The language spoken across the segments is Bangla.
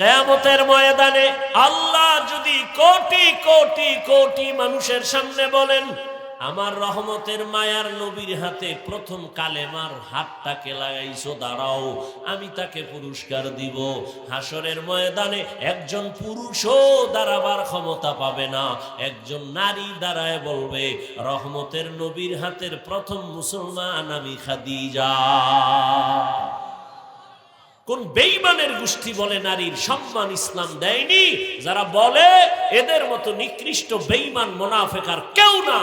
কেয়ামতের ময়দানে আল্লাহ যদি কোটি কোটি কোটি মানুষের সামনে বলেন, আমার রহমতের মায়ার নবীর হাতে প্রথম কালেমার হাতটাকে লাগাইছো, দাঁড়াও, আমি তাকে পুরস্কার দিব। হাসরের ময়দানে একজন পুরুষও দাঁড়াবার ক্ষমতা পাবে না। একজন নারী দাঁড়ায় বলবে, রহমতের নবীর হাতের প্রথম মুসলমান আমি খাদিজা। কোন বেইমানের গোষ্ঠী বলে নারীর সম্মান ইসলাম দেয়নি? যারা বলে এদের মতো নিকৃষ্ট বেইমান মোনাফেকার কেউ না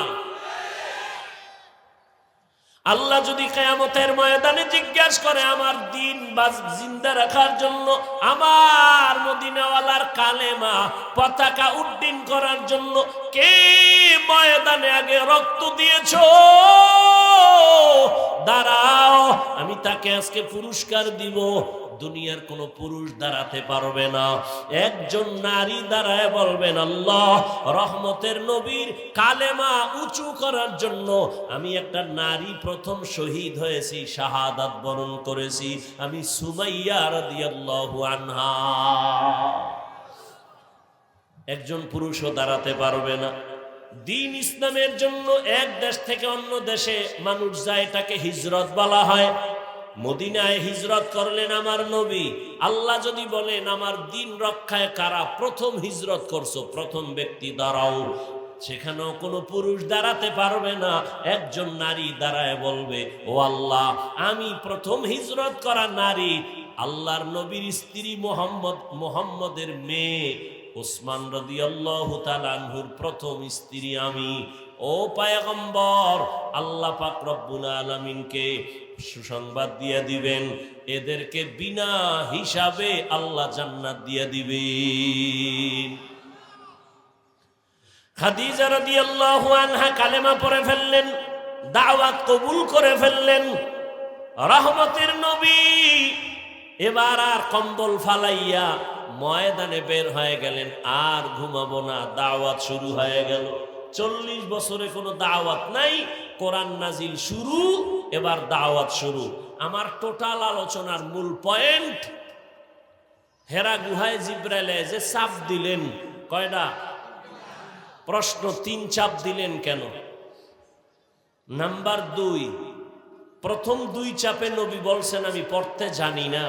আল্লাহ যদি কেয়ামতের ময়দানে জিজ্ঞাসা করে, আমার দিন বা জিন্দা রাখার জন্য আমার মদিনাওয়ালার কালেমা, পতাকা উড্ডীন করার জন্য কে ময়দানে আগে রক্ত দিয়েছ? তাকে আজকে পুরস্কার দিব। দুনিয়ার কোনো পুরুষ দাঁড়াতে পারবে না। একজন নারী দাঁড়ায় বলবেন, আল্লাহ, রহমতের নবীর কালেমা উঁচু করার জন্য আমি একটা নারী প্রথম শহীদ হয়েছি, শাহাদাত বরণ করেছি। আমি সুমাইয়া রাদিয়াল্লাহু আনহা। একজন পুরুষও দাঁড়াতে পারবে না। দিন ইসলামের জন্য এক দেশ থেকে অন্য দেশে মানুষ যায় এটাকে হিজরত বলা হয়। মদিনায় হিজরত করলেন আমার নবী। আল্লাহ যদি বলেন, আমার দিন রক্ষায় কারা প্রথম হিজরত করছ, প্রথম ব্যক্তি দাঁড়াও। সেখানেও কোনো পুরুষ দাঁড়াতে পারবে না, একজন নারী দাঁড়ায় বলবে, ও আল্লাহ, আমি প্রথম হিজরত করা নারী। আল্লাহর নবীর স্ত্রী মোহাম্মদ, মোহাম্মদের মেয়ে ওসমান রদি আল্লাহ তালানহুর প্রথম স্ত্রী আমি। ও পায়গম্বর, আল্লাহ পাক রব্বুল আলমিনকে সুসংবাদ দিয়ে দিবেন। এদেরকে বিনা হিসাবে আল্লাহ জান্নাত দিয়ে দিবেন। খাদিজা রাদিয়াল্লাহু আনহা কালেমা পড়ে ফেললেন, দাওয়াত কবুল করে ফেললেন। রহমতের নবী এবার আর কম্বল ফালাইয়া ময়দানে বের হয়ে গেলেন, আর ঘুমাবো না, দাওয়াত শুরু হয়ে গেল। চল্লিশ বছরে কোনো দাওয়াত নাই, কোরআন নাজিল শুরু এবার দাওয়াত শুরু। আমার টোটাল আলোচনার মূল পয়েন্ট, হেরা গুহায় জিব্রাইলে যে চাপ দিলেন কয়টা প্রশ্ন তিন চাপ দিলেন কেন? নাম্বার দুই, প্রথম দুই চাপে নবী বলছেন, আমি পড়তে জানি না।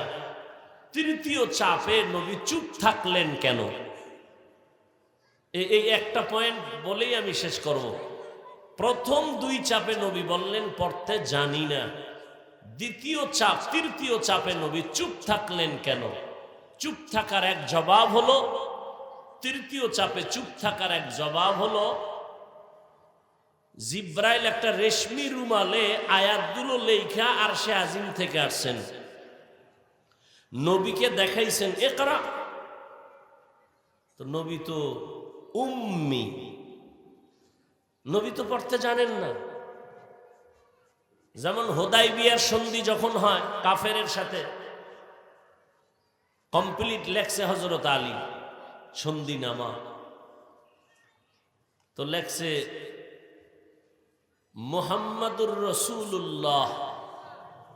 তৃতীয় চাপে নবী চুপ থাকলেন কেন? এই একটা পয়েন্ট বলেই আমি শেষ করব। প্রথম দুই চাপে নবী বললেন, পড়তে জানি না। দ্বিতীয় চাপ, তৃতীয় চাপে নবী চুপ থাকলেন কেন? চুপ থাকার এক জবাব হলো, তৃতীয় চাপে চুপ থাকার এক জবাব হলো, জিব্রাইল একটা রেশমি রুমালে আয়াতগুলো লেখা আর সে আজিম থেকে আসছেন। নবীকে দেখাইছেন একরা তো নবী তো, উম্মি। নবী তো পড়তে জানেন না। যেমন হোদাই বিয়ার সন্ধি যখন হয় কাফেরের সাথে, কমপ্লিট লেখছে হজরত আলী, সন্ধি নামা। তো লেখছে, মোহাম্মদুর রসুল্লাহ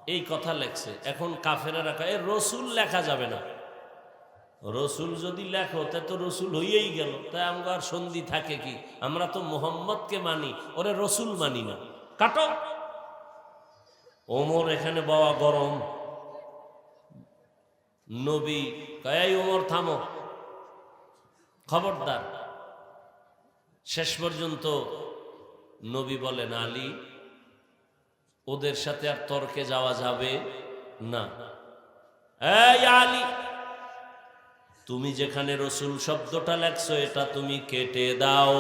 এই কথা লেখছে। এখন কাফেরা রাখা এ রসুল লেখা যাবে না। রসুল যদি লেখো, তা তো রসুল হইয়েই গেল। তাই আমরা সন্ধি থাকে কি? আমরা তো মোহাম্মদকে মানি, ওরে রসুল মানি না। কাটো। ওমর এখানে বাবা গরম। নবী কয়াই ওমর, থামো। খবরদার। শেষ পর্যন্ত নবী বলেন, আলী, ওদের সাথে আর তর্কে যাওয়া যাবে না। এই আলী তুমি যেখানে রসুল শব্দটা লেখছো, এটা তুমি কেটে দাও।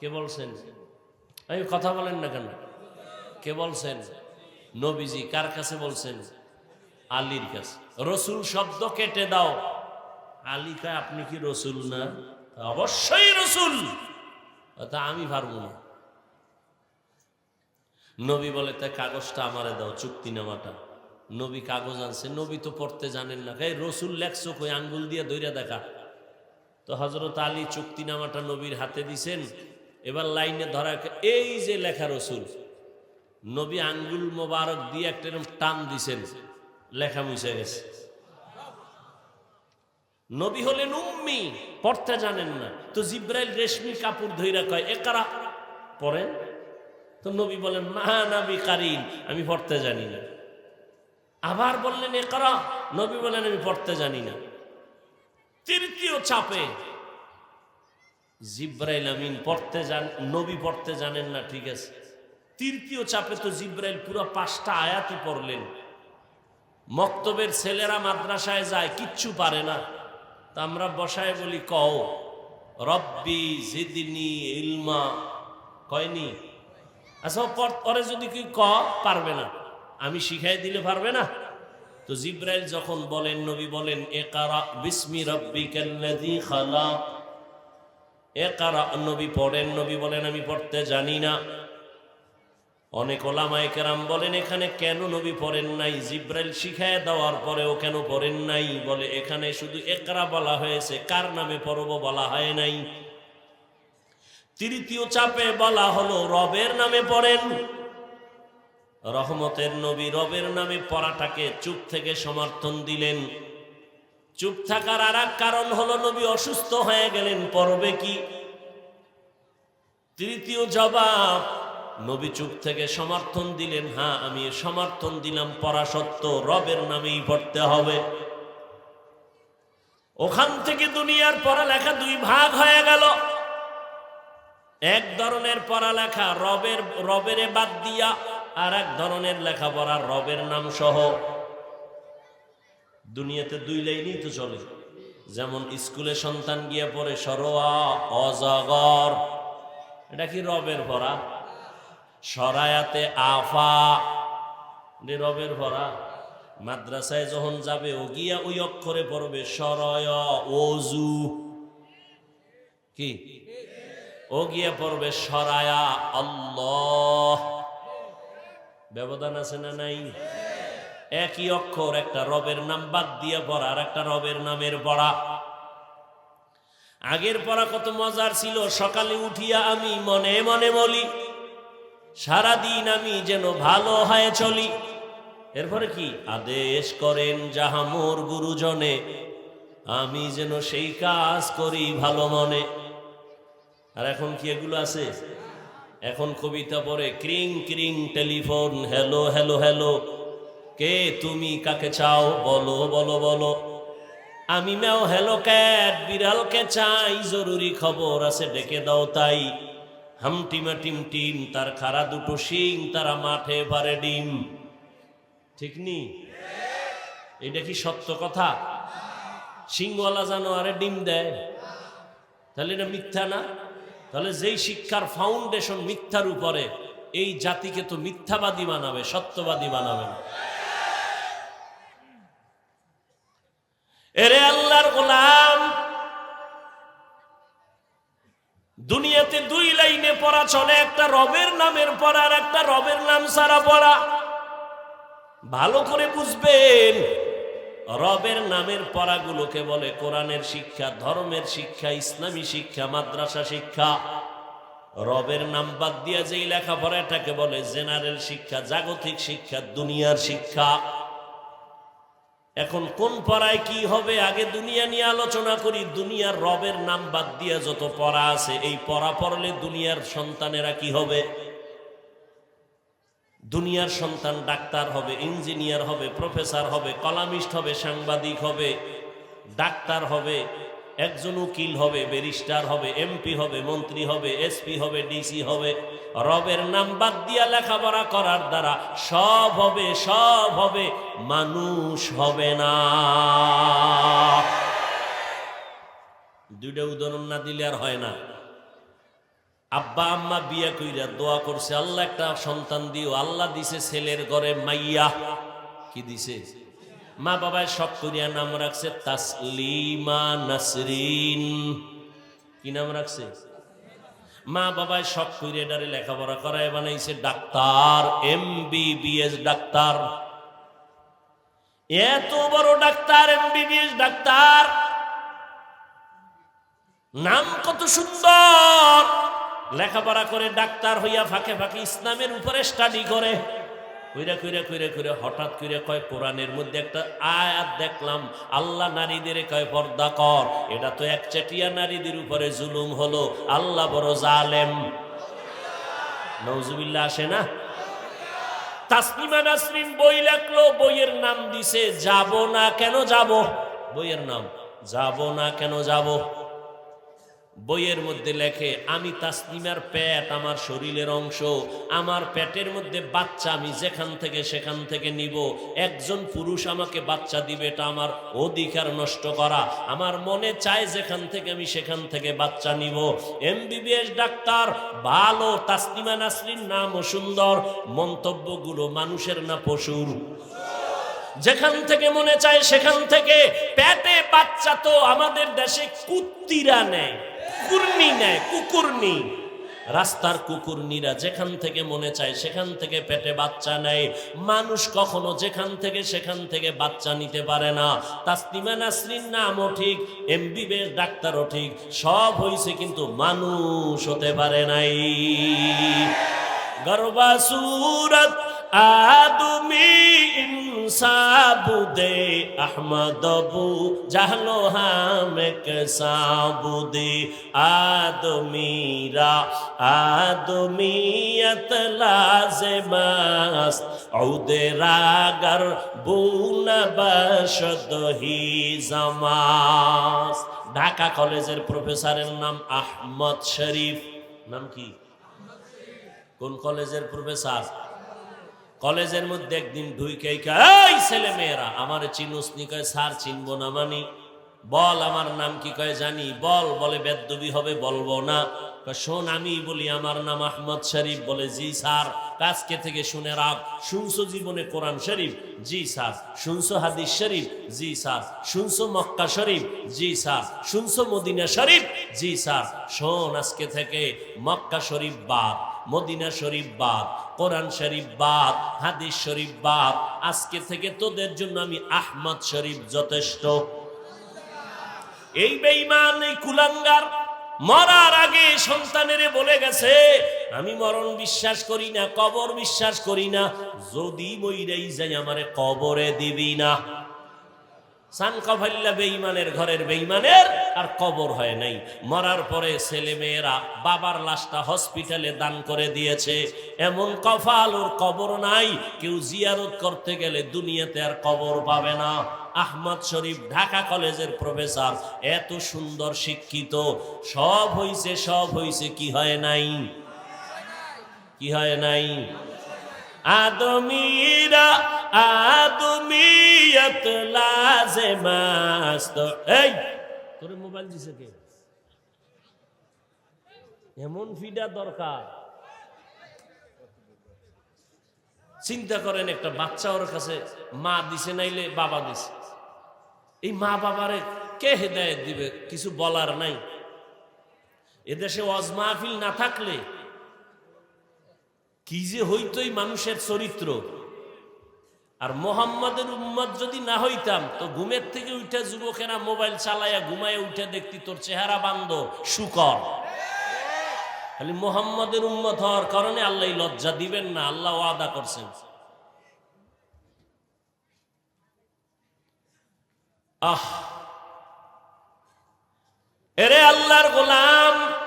কে বলছেন? এই কথা বলেন না কেন? কে বলছেন? নবীজি কার কাছে বলছেন? আলীর কাছে। রসুল শব্দ কেটে দাও। আলী কয়, আপনি কি রসুল না? অবশ্যই রসুল। তা আমি পারব না। নবী বলে তাই কাগজটা আমারে দাও চুক্তিনামাটা নবী কাগজ আনছে, নবী তো পড়তে জানেন না। এই রসুল লেখছো কই, আঙ্গুল দিয়ে দইরা দেখা। তো হজরত আলী চুক্তিনামাটা নবীর হাতে দিছেন, এবার লাইনে ধরা এই যে লেখা রসুল, নবী আঙ্গুল মোবারক দিয়ে একটা এরকম টান দিছেন, লেখা মুছে গেছে। নবী হলেন উম্মি, পড়তে জানেন না। তো জিব্রাইল রেশমি কাপড় ধইরা কয় একারা পড়েন। তো নবী বলেন, মা নাবি কারিন আমি পড়তে জানি না। আবার বললেন এ একরা নবী বলেন আমি পড়তে জানি না। তৃতীয় চাপে জিব্রাইল আমিন পড়তে জান নবী পড়তে জানেন না, ঠিক আছে। তৃতীয় চাপে তো জিব্রাইল পুরো পাঁচটা আয়াতই পড়লেন। মক্তবের ছেলেরা মাদ্রাসায় যায়, কিচ্ছু পারে না। তা আমরা বসায় বলি, কও, রব্বি জিদিনি ইলমা। কয়নি? আচ্ছা পরে যদি কি ক, পারবে না। আমি শিখাই দিলে পারবে না? তো জিব্রাইল যখন বলেন, নবী বলেন একারা বিসমি রব্বিকাল্লাযী খালাক। একারা নবী পড়েন, নবী বলেন, আমি পড়তে জানি না। অনেক ওলামায়ে কেরাম বলেন, এখানে কেন নবী পড়েন নাই? জিব্রাইল শিখায় দেওয়ার পরেও কেন পড়েন নাই? বলে, এখানে শুধু একরা বলা হয়েছে, কার নামে পড়ব বলা হয় নাই? তৃতীয় চাপে বলা হলো, রবের নামে পড়েন। রহমতের নবী রবের নামে পড়াটাকে চুপ থেকে সমর্থন দিলেন। চুপ থাকার আর কারণ হলো নবী অসুস্থ হয়ে গেলেন পরবে কি? তৃতীয় জবাব, নবী চুপ থেকে সমর্থন দিলেন হ্যাঁ আমি সমর্থন দিলাম, পড়া সত্য রবের নামেই পড়তে হবে। ওখান থেকে দুনিয়ার পড়ালেখা দুই ভাগ হয়ে গেল। এক ধরনের পড়ালেখা রবের, রবেরে বাদ দিয়া আর এক ধরনের লেখাপড়া রবের নাম সহ দুনিয়াতে দুই লাইনই তো চলে। যেমন স্কুলে সন্তান গিয়ে পড়ে, সরোয়া, অজাগর। এটা কি রবের পড়া সরায়াতে আফা। রবের পড়া মাদ্রাসায় যখন যাবে, ও গিয়া ওই অক্ষরে পড়বে, সরয় ওজু কি? ও গিয়ে পড়বে, সরায়া আল্লাহ। ব্যবধান আছে না নাই? একই অক্ষর, একটা রবের নাম বাদ দিয়ে পড়া আর একটা রবের নামের পড়া আগের পড়া কত মজার ছিল, সকালে উঠিয়া আমি মনে মনে বলি, সারাদিন আমি যেন ভালো হয়ে চলি। এরপরে কি? আদেশ করেন যাহা মোর গুরুজনে, আমি যেন সেই কাজ করি ভালো মনে। আর এখন কি এগুলো আছে? এখন কবিতা পড়ে, ক্রিং ক্রিং, টেলিফোন, হ্যালো হ্যালো হ্যালো। কে তুমি কাকে চাও? বলো বলো বলো। আমি ম্যাও হ্যালো ক্যাট, বিড়ালকে চাই, জরুরি খবর আছে, ডেকে দাও তাই। হামটিমা টিম টিম তার খারা দুটো শিং, তারা মাঠে পারে ডিম। ঠিক নি? এটা কি সত্য কথা? সিংওয়ালা জানো আরে ডিম দেয়। তাহলে এটা মিথ্যা না? তাহলে যেই শিক্ষার ফাউন্ডেশন মিথ্যার উপরে, এই জাতিকে তো মিথ্যাবাদী বানাবে সত্যবাদী বানাবে না। এরে আল্লাহর গোলাম, দুনিয়াতে দুই লাইনে পড়া চলে, একটা রবের নামের পড়া আর একটা রবের নাম সারা পড়া। ভালো করে বুঝবেন রবের নামের পড়াগুলোকে বলে কোরআনের শিক্ষা, ধর্মের শিক্ষা, ইসলামী শিক্ষা, মাদ্রাসা শিক্ষা। রবের নাম বাদ দিয়া যেই লেখাপড়া এটাকে বলে জেনারেল শিক্ষা, জাগতিক শিক্ষা, দুনিয়ার শিক্ষা। এখন কোন পড়ায় কি হবে আগে দুনিয়া নিয়ে আলোচনা করি। দুনিয়ার রবের নাম বাদ দিয়া যত পড়া আছে, এই পড়া পড়লে দুনিয়ার সন্তানেরা কি হবে? দুনিয়ার সন্তান ডাক্তার হবে, ইঞ্জিনিয়ার হবে, প্রফেসর হবে, কলামিস্ট হবে, সাংবাদিক হবে, ডাক্তার হবে, একজন উকিল হবে, ব্যারিস্টার হবে, এমপি হবে, মন্ত্রী হবে, এসপি হবে, ডিসি হবে। রবের নাম বাদ দিয়া লেখাপড়া করার দ্বারা সব হবে সব হবে, মানুষ হবে না। দুইটা উদাহরণ না দিলে আর হয় না। আব্বা, আম্মা বিয়া কইরা দোয়া করছে, আল্লাহ একটা সন্তান দিও। আল্লাহ দিছে ছেলের ঘরে মাইয়া। কি দিছে? মা বাবায় সব করিয়া নাম রাখছে তাসলিমা নাসরিন। কি নাম রাখছে? মা বাবায় সব করিয়া ডারে লেখাপড়া করায় বানাইছে ডাক্তার এম ডাক্তার। এত বড় ডাক্তার, এমবিবিএস ডাক্তার। নাম কত সুন্দর। লেখাপড়া করে ডাক্তার হইয়া ফাঁকে ফাঁকে ইসলামের উপরে স্টাডি করে। কইরা কইরা কইরা কইরা হঠাৎ কইরা কয়, কোরআনের মধ্যে একটা আয়াত দেখলাম, আল্লাহ নারীদের কয়, পর্দা কর। এটা তো একচাটিয়া নারীদের উপরে জুলুম হলো। আল্লাহ বড় জালেম। নওজুবিল্লাহ আসে না? তাসলিমা নাসরিন বই লেখলো, বইয়ের নাম দিছে, যাব না কেন যাব? বইয়ের নাম, যাব না কেন যাব? বইয়ের মধ্যে লেখে, আমি তাসলিমার পেট আমার শরীরের অংশ, আমার পেটের মধ্যে বাচ্চা আমি যেখান থেকে সেখান থেকে নিব। একজন পুরুষ আমাকে বাচ্চা দিবে, এটা আমার অধিকার নষ্ট করা। আমার মনে চায় যেখান থেকে আমি সেখান থেকে বাচ্চা নিব। এমবিবিএস ডাক্তার, ভালো তাসলিমা নাসরিন, নামও সুন্দর, মন্তব্যগুলো মানুষের না পশুর? যেখান থেকে মনে চায় সেখান থেকে, পেটে বাচ্চা তো আমাদের দেশে কুত্তিরা নেয়। কুকুরনি নেয়, কুকুরনি। রাস্তার কুকুরনিরা যেখান থেকে মনে চায় সেখান থেকে পেটে বাচ্চা নেয়। মানুষ কখনো যেখান থেকে সেখান থেকে বাচ্চা নিতে পারে না। তাসলিমা নাসরিন নামও ঠিক এমবিবিএস ডাক্তারও ঠিক, সব হয়েছে কিন্তু মানুষ হতে পারে নাই। গর্বা সুরত আদমি ইনসাবুদে আহমদবু জাহলো হামেক সাবুদে আদমিরা, আদমিয়ত লাজমাস, ঔদে রাগর বুন বশদহি জামাস। ঢাকা কলেজের প্রফেসরের নাম আহমদ শরীফ। নাম কি? কোন কলেজের প্রফেসর? কলেজের মধ্যে একদিন ঢুইকে এই ছেলে মেয়েরা, আমার চিনুস নি কয় স্যার চিনবো না মানি? বল, আমার নাম কি কয় জানি? বল, বলে বেদ্যবি হবে, বলব না। শোন, আমি বলি, আমার নাম আহমদ শরীফ। বলে, জি, স্যার। কাজকে থেকে শুনে রাখ। শুনছো জীবনে কোরআন শরীফ? জি, স্যার। শুনছো হাদিস শরীফ? জি, স্যার। শুনছো মক্কা শরীফ? জি, স্যার। শুনছো মদিনা শরীফ? জি, স্যার। শোন, আজকে থেকে মক্কা শরীফ বাদ। মদিনা শরীফ বাদ, কোরআন শরীফ বাদ, হাদিস শরীফ বাদ, আজকে থেকে তোদের জন্য আমি আহমদ শরীফ যথেষ্ট। এই বেঈমান, এই কুলাঙ্গার মরার আগে সন্তানেরে বলে গেছে, আমি মরণ বিশ্বাস করি না, কবর বিশ্বাস করি না, যদি মইরাই যাই আমারে কবরে দিবি না। সান কভাল্লা বেইমানের ঘরের বেইমানের আর কবর হয় নাই। মরার পরে ছেলে মেয়েরা বাবার লাশটা হসপিটালে দান করে দিয়েছে। এমন কফাল ওর কবর নাই, কেউ জিয়ারত করতে গেলে দুনিয়াতে আর কবর পাবে না। আহমদ শরীফ ঢাকা কলেজের প্রফেসর, এত সুন্দর শিক্ষিত। সব হইছে সব হইছে, কি হয় নাই? কি হয় নাই? আদমিরা, আদমিয়ত লাজেমাস্ত। এই, তোর মোবাইল দিছে কে? এমন ফিডা দরকার। চিন্তা করেন একটা বাচ্চা ওর কাছে মা দিছে নাইলে বাবা দিছে। এই মা বাবারে কে হেদায়ত দিবে? কিছু বলার নাই। এদেশে ওয়াজ মাহফিল না থাকলে কি যে হইতই মানুষের চরিত্র। আর মোহাম্মদের উম্মত যদি না হইতাম, তো ঘুমের থেকে উঠে যুবকেরা মোবাইল চালাইয়া ঘুমায় উঠে দেখতি তোর চেহারা বান্ধ, শুকর। খালি মোহাম্মদের উম্মত হওয়ার কারণে আল্লাহ লজ্জা দিবেন না, আল্লাহ ওয়াদা করছেন। আহ! এরে আল্লাহর গোলাম!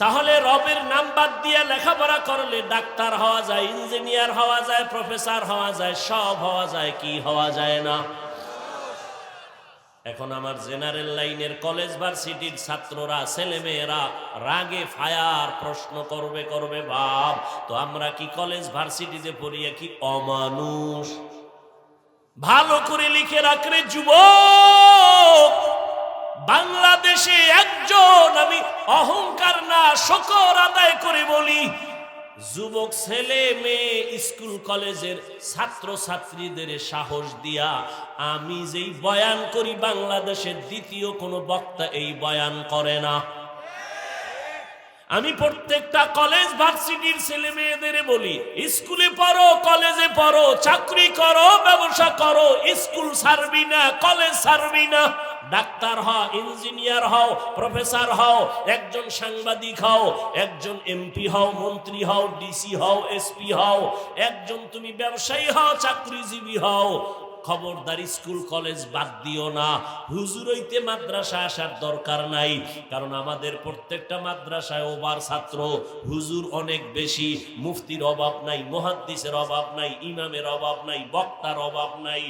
তাহলে রবের নাম বাদ দিয়ে লেখাপড়া করলে ডাক্তার হওয়া যায়, ইঞ্জিনিয়ার হওয়া যায়, প্রফেসর হওয়া যায়, সব হওয়া যায়, কি হওয়া যায় না? এখন আমার জেনারেল লাইনের কলেজ ভার্সিটির ছাত্ররা, ছেলেমেয়েরা রাগে ফায়ার প্রশ্ন করবে করবে ভাব তো আমরা কি কলেজ ভার্সিটিতে পড়িয়া কি অমানুষ? ভালো করে লিখে রাখলে যুবক বাংলাদেশে একজন আমি অহংকার না শকর আদায় করে বলি, যুবক ছেলে মেয়ে স্কুল কলেজের ছাত্র ছাত্রীদের সাহস দিয়া আমি যেই বয়ান করি, বাংলাদেশের দ্বিতীয় কোনো বক্তা এই বয়ান করে না। আমি প্রত্যেকটা কলেজ ভার্সিটির ছেলে মেয়েদের বলি, স্কুলে পড়ো কলেজে পড়ো, চাকরি করো, ব্যবসা করো, স্কুল ছাড়বি না কলেজ ছাড়বি না। ডাক্তার হও ইঞ্জিনিয়ার হও প্রফেসর হও, একজন সাংবাদিক হও, একজন এমপি হও, মন্ত্রী হও ডিসি হও এসপি হও, একজন তুমি ব্যবসায়ী হও, চাকরিজীবী হও। খবরদার স্কুল, কলেজ বাদ দিও না। হুজুর হইতে মাদ্রাসা আসার দরকার নাই, কারণ আমাদের প্রত্যেকটা মাদ্রাসায় ওবার ছাত্র হুজুর অনেক বেশি। মুফতির অভাব নাই, মুহাদ্দিসের অভাব নাই, ইমামের অভাব নাই, বক্তার অভাব নাই।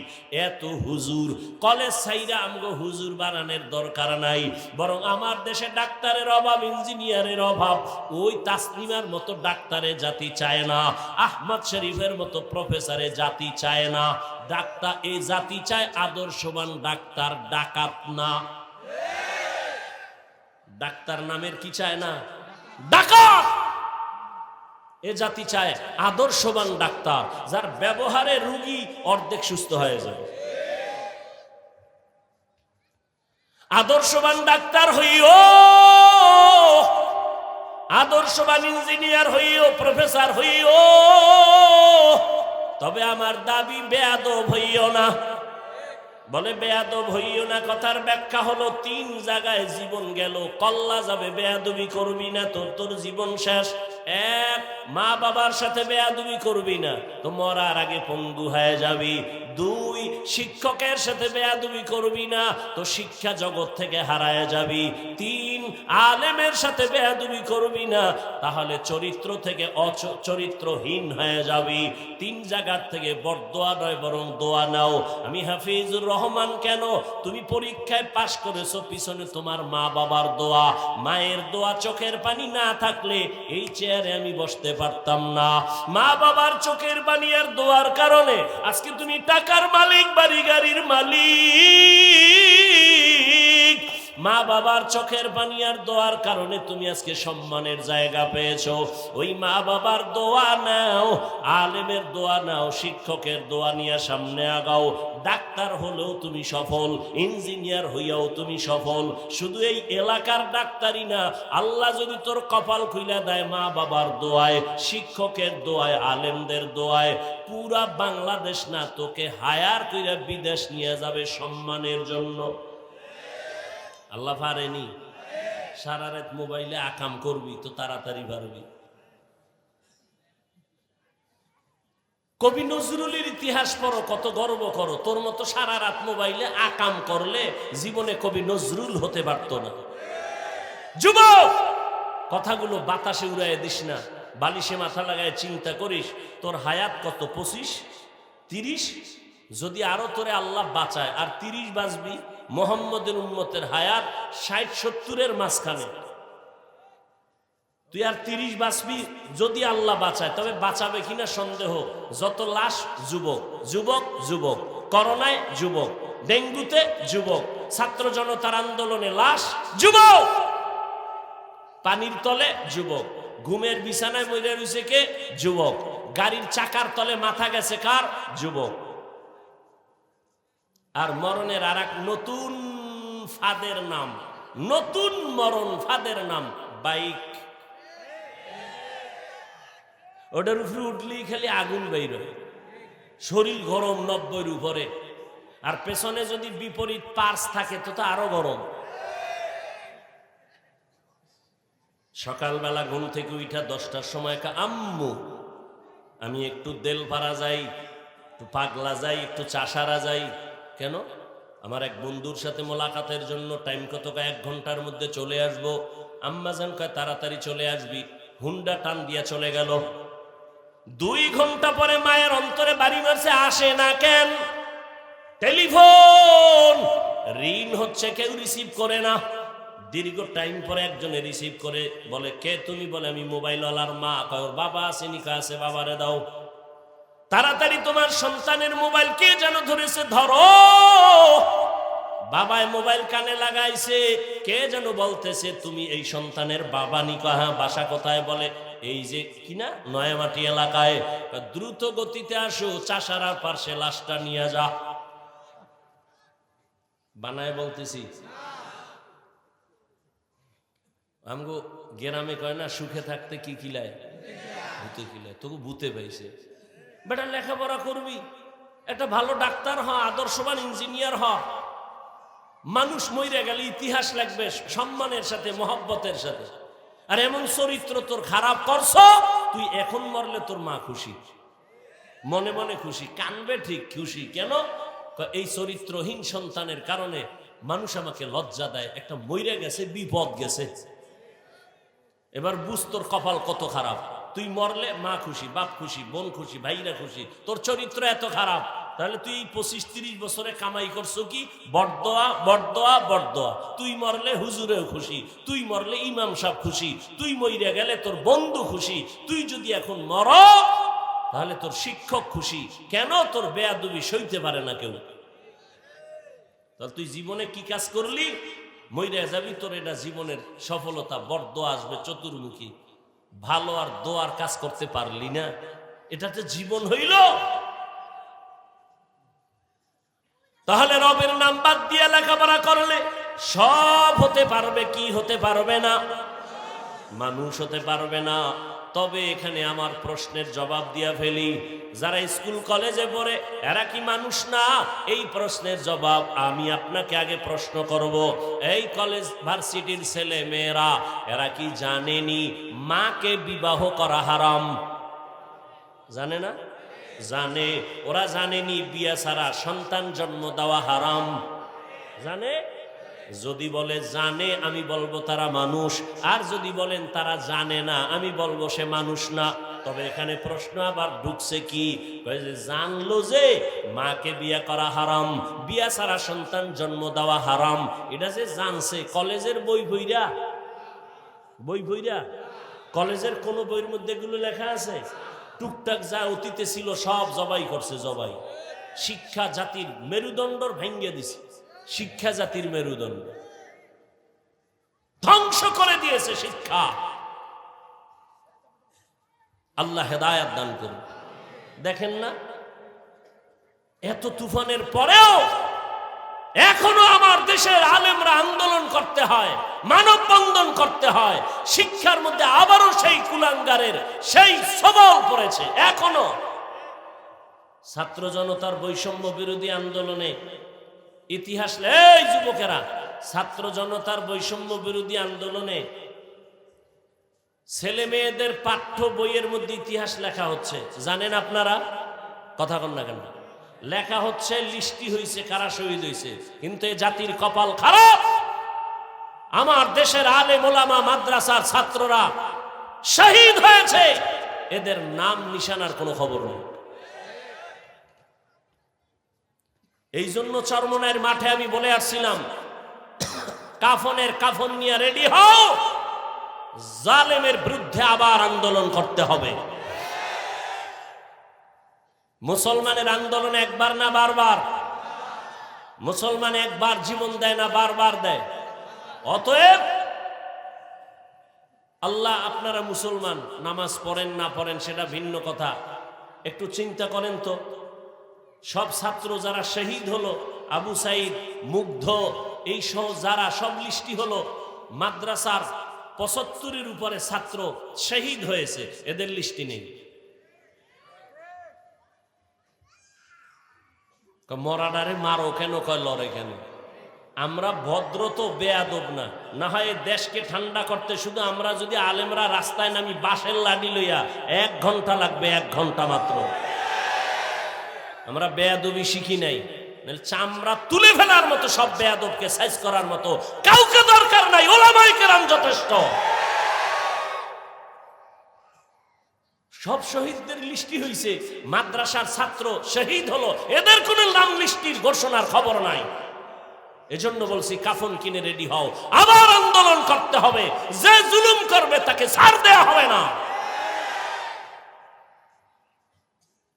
এত হুজুর, কলেজ সাইরা আমগো হুজুর বানানোর দরকার নাই। বরং আমার দেশে ডাক্তারের অভাব, ইঞ্জিনিয়ারের অভাব, ওই তাসলিমার মতো ডাক্তারে জাতি চায় না, আহমদ শরীফের মতো প্রফেসরে জাতি চায় না। ডাক্তার এই জাতি চায় আদর্শবান ডাক্তার, ডাকাত না। ডাক্তার নামের কি চায় না? ডাকাত! এ জাতি চায় আদর্শবান ডাক্তার, যার ব্যবহারে রুগী অর্ধেক সুস্থ হয়ে যায় আদর্শবান ডাক্তার হইও, আদর্শবান ইঞ্জিনিয়ার হইও, প্রফেসর হইও তবে আমার দাবি বেয়াদব হইও না। বলে বেয়াদ হইও না। কথার ব্যাখ্যা হলো, তিন জায়গায় জীবন গেল। কল্লা যাবে, বেয়াদবি করবি না তোর তোর জীবন শেষ। এক মা বাবার সাথে বেয়াদবি করবি না, তো মরার আগে পঙ্গু হয়ে যাবি। দুই শিক্ষকের সাথে বেয়াদবি করবি না, তো শিক্ষা জগৎ থেকে হারায় যাবি। তিন, আলেমের সাথে বেয়াদবি করবি না, তাহলে চরিত্র থেকে অচ- চরিত্রহীন হয়ে যাবি। তিন জায়গার থেকে বরদোয়া নয়, বরং দোয়া নাও। আমি হাফিজুর রহমান কেন? তুমি পরীক্ষায় পাশ করেছ, পিছনে তোমার মা বাবার দোয়া। মায়ের দোয়া চোখের পানি না থাকলে এই চেয়ারে আমি বসতে পারতাম না। মা বাবার চোখের পানি আর দোয়ার কারণে আজকে তুমি টাকার মালিক বাড়ি গাড়ির মালিক। মা বাবার চোখের পানি আর দোয়ার কারণে তুমি আজকে সম্মানের জায়গা পেয়েছ। ওই মা বাবার দোয়া নাও, আলেমের দোয়া নাও, শিক্ষকের দোয়া নিয়ে সামনে আগাও। ডাক্তার হলেও তুমি সফল, ইঞ্জিনিয়ার হইয়াও তুমি সফল। শুধু এই এলাকার ডাক্তারই না, আল্লাহ যদি তোর কপাল খুইলা দেয় মা বাবার দোয়ায়, শিক্ষকের দোয়ায়, আলেমদের দোয়ায়, পুরা বাংলাদেশ না তোকে হায়ার কইরা বিদেশ নিয়ে যাবে সম্মানের জন্য। আল্লাহ পারেনি। সারা রাত মোবাইলে আকাম করবি, তো তাড়াতাড়ি পারবি। কবি নজরুলের ইতিহাস পড়ো, কত গর্ব করো। তোর মতো সারা রাত মোবাইলে আকাম করলে জীবনে কবি নজরুল হতে পারতো না। যুবক, কথাগুলো বাতাসে উড়াই দিস না। বালিশে মাথা লাগায় চিন্তা করিস, তোর হায়াত কত? পঁচিশ? তিরিশ? যদি আরও তোরে আল্লাহ বাঁচায়, আর তিরিশ বাঁচবি, মোহাম্মদের উম্মতের হায়াত ষাট সত্তরের মাঝখানে। তুই আর তিরিশ বাঁচবি যদি আল্লাহ বাঁচায়, তবে বাঁচাবে কিনা সন্দেহ। যত লাশ যুবক যুবক যুবক, করোনায় যুবক, ডেঙ্গুতে যুবক, ছাত্র জনতার আন্দোলনে লাশ যুবক, পানির তলে যুবক, ঘুমের বিছানায় মরে রয়েছে কে? যুবক, গাড়ির চাকার তলে মাথা গেছে কার? যুবক। আর মরণের আর এক নতুন ফাদের নাম, নতুন মরণ ফাদের নাম, বাইক। ওটার উপরে উঠলেই খালি আগুন বের শরীর গরম নব্বইয়ের উপরে। আর পেছনে যদি বিপরীত পার্স থাকে, তো তো আরও গরম। সকালবেলা ঘুম থেকে উঠা দশটার সময় আম্মু, আমি একটু দেল দেলপাড়া যাই, একটু পাগলা যাই, একটু চাষারা যাই। কেন? আমার এক বন্ধুর সাথে মোলাকাতের জন্য টাইম কত এক ঘণ্টার মধ্যে চলে আসব। আম্মাজান কয়, তাড়াতাড়ি চলে আসবি। হুন্ডা টান দিয়া চলে গেল। দুই ঘণ্টা পরে মায়ের অন্তরে বাড়ি মারছে, আসে না কেন? টেলিফোন! ঋণ হচ্ছে, কেউ রিসিভ করে না। দীর্ঘ টাইম পরে একজনে রিসিভ করে, বলে, কে তুমি? বলে, আমি মোবাইলওয়ালার মা। কয় বাবা আছে, নিকা আছে, বাবারে দাও। তাড়াতাড়ি তোমার সন্তানের মোবাইল কে যেন ধরেছে? ধরো। বাবায় মোবাইল কানে লাগাইছে। কে যেন বলতেছে, তুমি এই সন্তানের বাবা নিকা হ্যাঁ বাসা কোথায়? বলে, এই যে কিনা নয়ামাটি এলাকায়। দ্রুত গতিতে আসো চাষারার পার্শ্বে লাশটা নিয়ে যা। বানায় বলতেছি। আমগো গ্রামে কয় না, সুখে থাকতে কি কিলায় ভূতে কিলায় তবু ভূতে পাইছে। বেটা লেখাপড়া করবি। একটা ভালো ডাক্তার হ, আদর্শবান ইঞ্জিনিয়ার হ। মানুষ মইরা গেলে ইতিহাস লাগবে, সম্মানের সাথে, মহব্বতের সাথে। আর এমন চরিত্র তোর খারাপ করছ, তুই এখন মরলে তোর মা খুশি। মনে মনে খুশি, কানবে ঠিক খুশি। কেন? এই চরিত্রহীন সন্তানের কারণে মানুষ আমাকে লজ্জা দেয়। একটা মইরা গেছে, বিপদ গেছে। এবার বুঝ তোর কপাল কত খারাপ। তুই মরলে মা খুশি, বাপ খুশি, বোন খুশি, ভাইরা খুশি, তোর চরিত্র এত খারাপ। তাহলে তুই পঁচিশ তিরিশ বছরে কামাই করছ কি? বরদোয়া বরদোয়া বরদোয়া তুই মরলে হুজুরেও খুশি, তুই মরলে ইমাম সাহেব খুশি, তুই মইরে গেলে তোর বন্ধু খুশি, তুই যদি এখন মর, তাহলে তোর শিক্ষক খুশি। কেন তোর বেয়াদুবি সইতে পারে না কেউ? তাহলে তুই জীবনে কি কাজ করলি? মইরা যাবি, তোর এটা জীবনের সফলতা বড় দোয়া আসবে চতুর্মুখী। ভালো আর দোয়ার কাজ করতে পারলি না এটা তো জীবন হইল। তাহলে রবের নাম বাদ দিয়ে লেখাপড়া করলে সব হতে পারবে, কি হতে পারবে না? মানুষ হতে পারবে না। তবে এখানে আমার প্রশ্নের জবাব দিয়া ফেলি। যারা স্কুল কলেজে পড়ে, এরা কি মানুষ না? এই প্রশ্নের জবাব আমি আপনাকে আগে প্রশ্ন করব। এই কলেজ ভার্সিটির ছেলে মেয়েরা, এরা কি জানেনি মাকে বিবাহ করা হারাম? জানে না? জানে। ওরা জানেনি বিয়া ছাড়া সন্তান জন্ম দেওয়া হারাম? জানে? যদি বলে জানে, আমি বলব তারা মানুষ। আর যদি বলেন তারা জানে না, আমি বলব সে মানুষ না। তবে এখানে প্রশ্ন আবার ঢুকছে কি? জানলো যে মাকে বিয়া করা হারাম, বিয়া ছাড়া সন্তান জন্ম দেওয়া হারাম। এটা যে জানছে, কলেজের বই বইরা বই বইরা কলেজের কোন বইয়ের মধ্যে এগুলো লেখা আছে? টুকটাক যা অতীতে ছিল সব জবাই করছে জবাই। শিক্ষা জাতির মেরুদণ্ডর ভেঙ্গে দিছে। শিক্ষা জাতির মেরুদণ্ড। ধ্বংস করে দিয়েছে শিক্ষা। আল্লাহ হেদায়াত দান করুন। দেখেন না, এত তুফানের পরেও এখনও আমার দেশের আলেমরা আন্দোলন করতে হয় মানব মানববন্ধন করতে হয়, শিক্ষার মধ্যে আবারও সেই কুলাঙ্গারের সেই সবল পড়েছে, এখনও। ছাত্র জনতার বৈষম্য বিরোধী আন্দোলনে ইতিহাস, এই যুবকেরা, ছাত্র জনতার বৈষম্য বিরোধী আন্দোলনে ছেলে মেয়েদের পাঠ্য বইয়ের মধ্যে ইতিহাস লেখা হচ্ছে। জানেন আপনারা? কথা কন না কেন? লেখা হচ্ছে লিস্টি হয়েছে কারা শহীদ হয়েছে কিন্তু এ জাতির কপাল খারাপ। আমার দেশের আলে মোলামা মাদ্রাসার ছাত্ররা শহীদ হয়েছে। এদের নাম, নিশানার কোনো খবর নেই। এই জন্য চরমনের মাঠে আমি বলে আসছিলাম, কাফনের কাফন নিয়ে রেডি হও, জালেমের বিরুদ্ধে আবার আন্দোলন করতে হবে। মুসলমানের আন্দোলন একবার না বারবার? মুসলমান একবার জীবন দেয় না বারবার দেয়? অতএব আল্লাহ আপনারা মুসলমান, নামাজ পড়েন না পড়েন সেটা ভিন্ন কথা। একটু চিন্তা করেন তো। সব ছাত্র যারা শহীদ হলো, আবু সাইদ, মুগ্ধ, এই সহ যারা সব লিস্টি হলো, মাদ্রাসার পঁচাত্তরের উপরে ছাত্র শহীদ হয়েছে, এদের লিস্টি নেই। মরাডারে মারো কেন? কয় লড়ে কেন? আমরা ভদ্র তো বেয়াদব না। না হয় দেশকে ঠান্ডা করতে শুধু আমরা যদি আলেমরা রাস্তায় নামি বাসের লাডি লইয়া এক ঘণ্টা লাগবে, এক ঘণ্টা মাত্র। আমরা বেয়াদবি শিখি নাই। চামড়া তুলে ফেলার মতো সব বেয়াদবকে সাইজ করার মতো কাউকে দরকার নাই ওলামাই কেরাম যথেষ্ট। সব শহীদদের লিস্টি হয়েছে মাদ্রাসার ছাত্র শহীদ হলো, এদের কোনো নাম লিস্টির ঘোষণার খবর নাই। এজন্য বলছি, কাফন কিনে রেডি হও। আবার আন্দোলন করতে হবে, যে জুলুম করবে তাকে ছাড় দেয়া হবে না।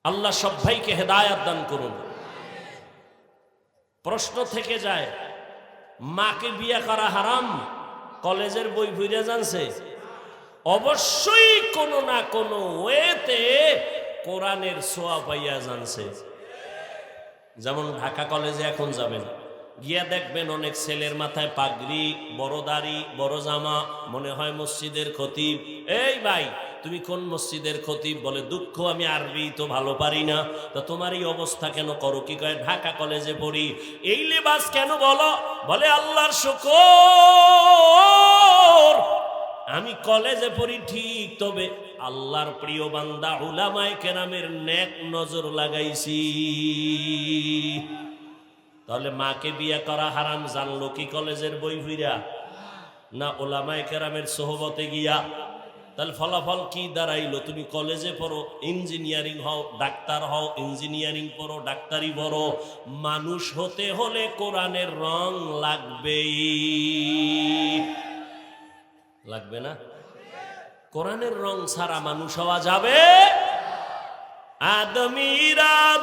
আল্লাহ সব ভাইকে হেদায়াত দান করুন। প্রশ্ন থেকে যায়, মাকে বিয়ে করা হারাম? কলেজের বই ভুইরা জানছে? অবশ্যই কোনো না কোনো ওয়েতে কোরআনের সোয়া পাইয়া জানছে। যেমন ঢাকা কলেজে এখন যাবেন, গিয়া দেখবেন অনেক ছেলের মাথায় পাগড়ি, বড় দাড়ি, বড় জামা, মনে হয় মসজিদের খতিব। এই ভাই তুমি কোন মসজিদের খতিব বলে, দুঃখ আমি আরবি তো ভালো পারি না। তো তোমার এই অবস্থা কেন করো? কি কয়, ঢাকা কলেজে পড়ি। এই লেবাস কেন বলো? বলে, আল্লাহর শুকর, আমি কলেজে পড়ি ঠিক তবে আল্লাহর প্রিয় বান্দা উলামায়ে কেরামের নেক নজর লাগাইছি। তাহলে মাকে বিয়ে করা হারাম, জানলো কি কলেজের বই ফিরা না ওলামায় কেরামের সোহবতে গিয়া তাহলে ফলাফল কি দাঁড়াইলো? তুমি কলেজে পড়ো ইঞ্জিনিয়ারিং হও, ডাক্তার হও ইঞ্জিনিয়ারিং পড়ো, ডাক্তারি পড়ো, মানুষ হতে হলে কোরআনের রং লাগবেই। লাগবে না? কোরআনের রং ছাড়া মানুষ হওয়া যাবে? আদমিয়ত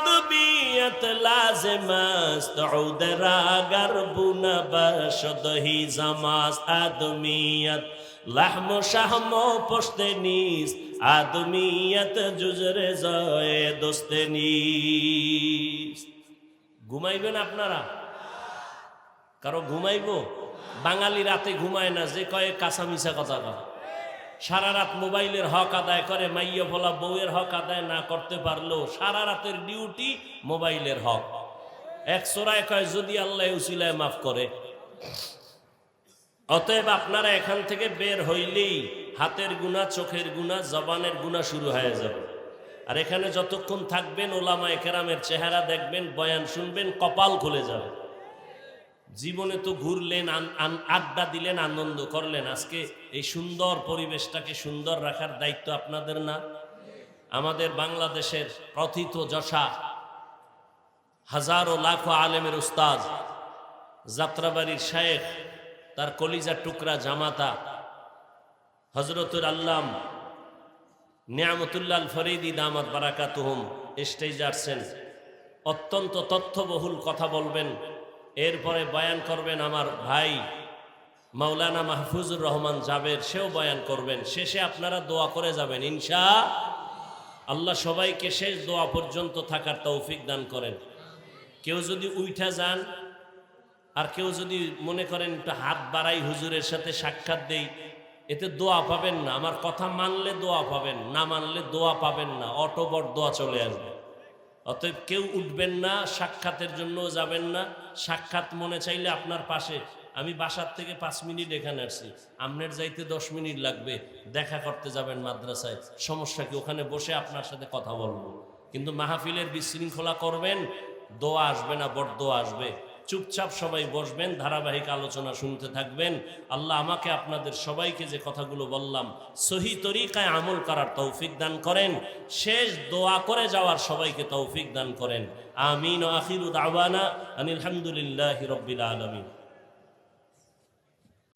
লাহম শাহম পশতে নিস, আদমিয়ত জুজরে জয়ে দোস্তে নিস। ঘুমাইবেন আপনারা? কারও ঘুমাইবো? বাঙালি রাতে ঘুমায় না, যে কয়ে কাঁচা মিশা কথা কয়। সারা রাত মোবাইলের হক আদায় করে, মাইয়া ফলা বউয়ের হক আদায় না করতে পারল, সারা রাতের ডিউটি মোবাইলের হক। এক সোরায় কয়, যদি আল্লাহ উসিলায় মাফ করে। অতএব আপনারা এখান থেকে বের হইলেই হাতের গুণা, চোখের গুণা, জবানের গুণা শুরু হয়ে যাবে। আর এখানে যতক্ষণ থাকবেন, ওলামা একেরামের চেহারা দেখবেন, বয়ান শুনবেন, কপাল খুলে যাবে। জীবনে তো ঘুরলেন আড্ডা দিলেন, আনন্দ করলেন। আজকে এই সুন্দর পরিবেশটাকে সুন্দর রাখার দায়িত্ব আপনাদের না? আমাদের বাংলাদেশের প্রথিত যশা, হাজারো লাখো আলেমের উস্তাদ, যাত্রাবাড়ির শায়েখ তার কলিজার টুকরা জামাতা হজরতুল আল্লাম নিয়ামতুল্লাল ফরিদি দামাত বারাকাতুহুম স্টেজ আসছেন অত্যন্ত তথ্যবহুল কথা বলবেন। এরপরে বয়ান করবেন আমার ভাই মাওলানা মাহফুজুর রহমান জাবের, সেও বয়ান করবেন। শেষে আপনারা দোয়া করে যাবেন, ইনশা আল্লাহ সবাইকে শেষ দোয়া পর্যন্ত থাকার তৌফিক দান করেন। কেউ যদি উইঠা যান আর কেউ যদি মনে করেন একটু হাত বাড়াই হুজুরের সাথে সাক্ষাৎ দেই, এতে দোয়া পাবেন না। আমার কথা মানলে দোয়া পাবেন, না মানলে দোয়া পাবেন না। অটোবট দোয়া চলে আসবে। অতএব কেউ উঠবেন না, সাক্ষাতের জন্য যাবেন না। সাক্ষাৎ মনে চাইলে আপনার পাশে। আমি বাসার থেকে পাঁচ মিনিট এখানে আসছি। আমনের যাইতে দশ মিনিট লাগবে। দেখা করতে যাবেন মাদ্রাসায়। সমস্যা কি? ওখানে বসে আপনার সাথে কথা বলব। কিন্তু মাহফিলের বিশৃঙ্খলা করবেন, দোয়া আসবে না বড় দোয়া আসবে। চুপচাপ সবাই বসবেন, ধারাবাহিক আলোচনা শুনতে থাকবেন। আল্লাহ আমাকে আপনাদের সবাইকে যে কথাগুলো বললাম, সহি তরিকায় আমল করার তৌফিক দান করেন, শেষ দোয়া করে যাওয়ার সবাইকে তৌফিক দান করেন। আমিন আখিরুদ আওয়ানা আনিল হামদুলিল্লাহ রব্বিল আলমিন।